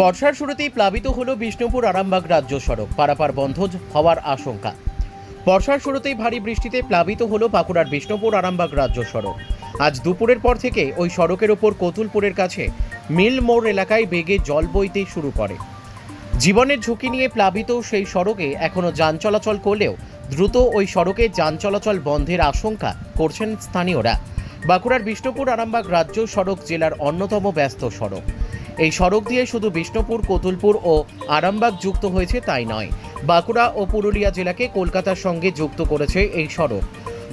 বর্ষার শুরুতেই প্লাবিত হলো বিষ্ণুপুর আরামবাগ রাজ্য সড়ক। পারাপার বন্ধ হওয়ার আশঙ্কা। বর্ষার শুরুতেই ভারী বৃষ্টিতে প্লাবিত হলো বাঁকুড়ার বিষ্ণুপুর আরামবাগ রাজ্য সড়ক। আজ দুপুরের পর থেকে ওই সড়কের ওপর কতুলপুরের কাছে মিল মোড় এলাকায় বেগে জল বইতে শুরু করে। জীবনের ঝুঁকি নিয়ে প্লাবিত সেই সড়কে এখনও যান চলাচল করলেও দ্রুত ওই সড়কে যান চলাচল বন্ধের আশঙ্কা করছেন স্থানীয়রা। বাঁকুড়ার বিষ্ণুপুর আরামবাগ রাজ্য সড়ক জেলার অন্যতম ব্যস্ত সড়ক। এই সড়ক দিয়ে শুধু বিষ্ণুপুর, কতুলপুর ও আরামবাগ যুক্ত হয়েছে তাই নয়। বাঁকুড়া ও পুরুলিয়া জেলাকে কলকাতার সঙ্গে যুক্ত করেছে এই সড়ক।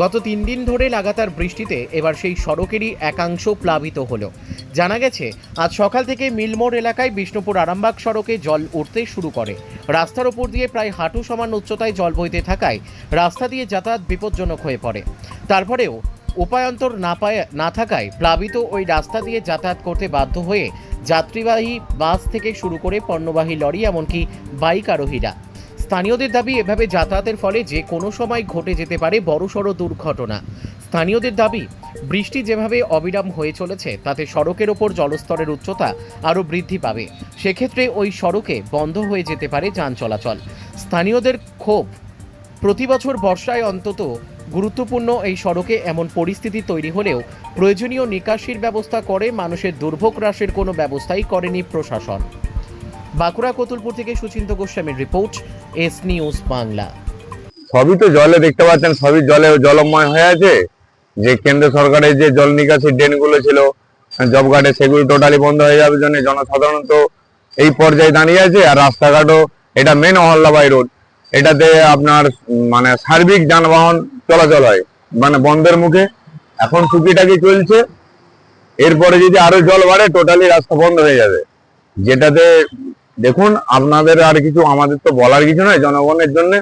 গত তিন দিন ধরে লাগাতার বৃষ্টিতে এবার সেই সড়কেরই একাংশ প্লাবিত হলো। জানা গেছে, আজ সকাল থেকে মিলমোড় এলাকায় বিষ্ণুপুর আরামবাগ সড়কে জল উঠতে শুরু করে। রাস্তার ওপর দিয়ে প্রায় হাঁটু সমান উচ্চতায় জল বইতে থাকায় রাস্তা দিয়ে যাতায়াত বিপজ্জনক হয়ে পড়ে। তারপরেও উপায়ন্তর না পায়, না থাকায় প্লাবিত ওই রাস্তা দিয়ে যাতায়াত করতে বাধ্য হয়ে যাত্রীবাহী বাস থেকে শুরু করে পণ্যবাহী লরি, এমনকি বাইক আরোহীরা। স্থানীয়দের দাবি, এভাবে যাতায়াতের ফলে যে কোনো সময় ঘটে যেতে পারে বড়সড় দুর্ঘটনা। স্থানীয়দের দাবি, বৃষ্টি যেভাবে অবিরাম হয়ে চলেছে, তাতে সড়কের ওপর জলস্তরের উচ্চতা আরও বৃদ্ধি পাবে। সেক্ষেত্রে ওই সড়কে বন্ধ হয়ে যেতে পারে যান চলাচল। স্থানীয়দের ক্ষোভ, প্রতি বছর বর্ষায় অন্তত গুরুত্বপূর্ণ এই সড়কে এমন পরিস্থিতি তৈরি হলেও প্রয়োজনীয় নিকাশির ব্যবস্থা করে মানুষের দুর্ভোগ হ্রাসের কোনো ব্যবস্থাই করেনি প্রশাসন। বাঁকুড়া কতুলপুর থেকে সুচিন্ত গোস্বামীর রিপোর্ট, এস নিউজ বাংলা। সবই তো জলে দেখতে পাচ্ছেন, সবই জলে জলময় হয়ে আছে। যে কেন্দ্র সরকারের যে জল নিকাশি ড্রেনগুলো ছিল, জব কার্ডে সেগুলো টোটালি বন্ধ হয়ে যাবে জন্য জনসাধারণ তো এই পর্যায়ে দাঁড়িয়ে আছে। আর রাস্তাঘাটও, এটা মেন অহল্লাবাই রোড এটাতে আপনার মানে সার্বিক যানবাহন চলাচল হয়। মানে বন্ধের মুখে। এখন টুকিটাকি চলছে। এরপরে যদি আরও জল বাড়ে টোটালি রাস্তা বন্ধ হয়ে যাবে। যেটাতে দেখুন আপনাদের আর কিছু আমাদের তো বলার কিছু নয় জনগণের জন্য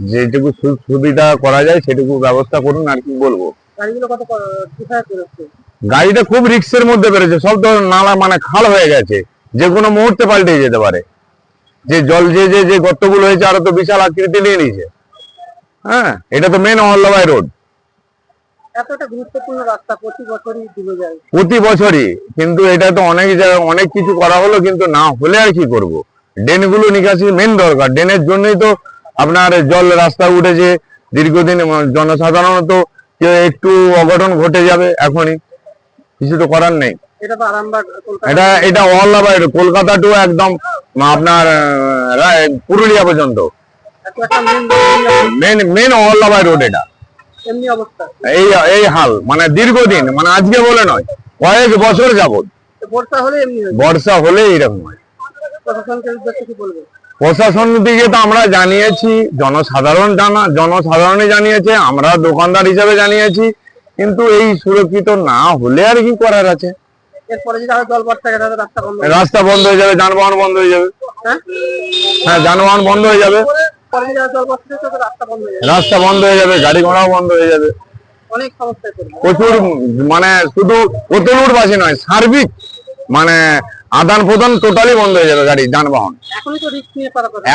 যেটুকু সুবিধা করা যায় সেটুকু ব্যবস্থা করুন আর কি বলব। গাড়িটা খুব রিক্সের মধ্যে বেরোচ্ছে সব তো নালা মানে খাল হয়ে গেছে। যে কোনো মুহূর্তে পাল্টে যেতে পারে। যে জল যে যে যে গর্তগুলো হয়েছে আরও তো বিশাল আকৃতি নিয়ে নিয়েছে। হ্যাঁ এটা তো মেন অহল্লাবাই রোড এত গুরুত্বপূর্ণ রাস্তা প্রতি বছরই ডুবে যায়। প্রতি বছরই কিন্তু এটা তো অনেক জায়গায় অনেক কিছু করা হলো কিন্তু না হলে আর কি করব। ড্রেনগুলো নিকাশি মেন দরকার। ড্রেনের জন্যই তো আপনার জল রাস্তা উঠেছে দীর্ঘদিন জনসাধারণ তো একটু অঘটন ঘটে যাবে এখনই। কিছু তো করার নেই। এটা এটা অহল্লাবাই road, কলকাতা টু একদম আপনার পুরুলিয়া পর্যন্ত। Main main main Ahilyabai road এটা এই এই হাল মানে দীর্ঘদিন মানে আজকে বলে নয় কয়েক বছর যাবত। বর্ষা হলে এইরকম হয়। প্রশাসন দিকে তো আমরা জানিয়েছি জনসাধারণ জানা জনসাধারণই জানিয়েছে আমরা দোকানদার হিসেবে জানিয়েছি কিন্তু এই সুরক্ষিত না হলে আর কি করার আছে? বন্ধ রাস্তা বন্ধ হয়ে যাবে যানবাহন বন্ধ হয়ে যাবে। হ্যাঁ? হ্যাঁ যানবাহন বন্ধ হয়ে যাবে। রাস্তা বন্ধ হয়ে যাবে গাড়ি ঘোড়াও বন্ধ হয়ে যাবে। অনেক প্রচুর মানে শুধু কতলুর বাসী নয় সার্বিক মানে আদান প্রদান টোটালি বন্ধ হয়ে যাবে গাড়ি যানবাহন।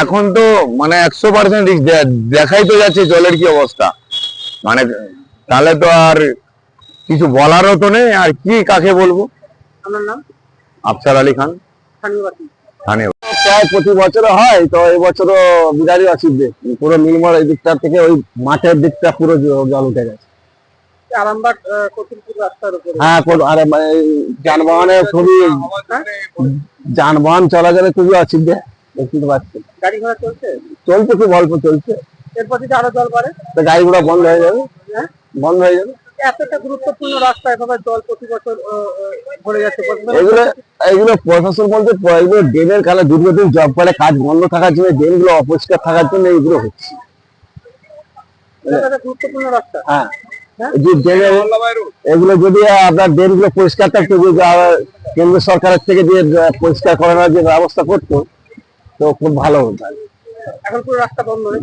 এখন তো মানে একশো পার্সেন্ট রিস্ক দেখাই তো যাচ্ছে জলের কি অবস্থা। মানে তাহলে তো আর কিছু বলারও তো নেই আর কি কাকে বলব? আপনার নাম? আফসার আলী খান। স্থানীয় স্থানীয় প্রায় প্রতি বছর হয় তো এই বছরও বিরাটই অসুবিধে পুরো নীলমর এই দিকটা থেকে ওই মাঠের দিকটা পুরো জল উঠে গেছে। আরামবাগ রাস্তার উপরে। হ্যাঁ আরে মানে খুবই যানবাহন চলাচলে খুবই অসুবিধে দেখতে পাচ্ছি। গাড়ি ঘোড়া চলছে? চলছে খুব অল্প চলছে। এরপর যদি আরও জল বাড়ে তো গাড়িগুলো বন্ধ হয়ে যাবে। হ্যাঁ? বন্ধ হয়ে যাবে। এত একটা গুরুত্বপূর্ণ রাস্তা এভাবে জল প্রতি বছর ভরে যাচ্ছে। এগুলো এগুলো প্রশাসন বলতে এগুলো ড্রেনের কালে দীর্ঘদিন জব করে কাজ বন্ধ থাকার জন্য ড্রেনগুলো অপরিষ্কার থাকার জন্য এইগুলো হচ্ছে। এটা একটা গুরুত্বপূর্ণ রাস্তা। হ্যাঁ। হ্যাঁ? এই যে ড্রেনের এগুলো যদি আপনার ড্রেনগুলো পরিষ্কার থাকতো কেন্দ্র সরকারের থেকে যে পরিষ্কার করানোর যে ব্যবস্থা করতো তো খুব ভালো হতো। এখন পুরো রাস্তা বন্ধ হয়ে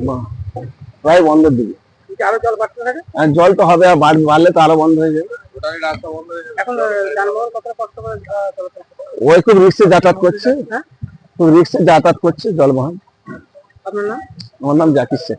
প্রায় বন্ধের দিকে। যদি আরও জল বাড়তে থাকে? আর জল তো হবে আর বাড়- বাড়লে তো আরও বন্ধ হয়ে যাবে। এখন আহ, যানবাহন কতটা কষ্ট করে চলাচল করে? ওই খুব রিক্সে যাতায়াত করছে। হ্যাঁ? খুব রিক্সে যাতায়াত করছে জলবহন। আপনার নাম? আমার নাম জাকির শেখ।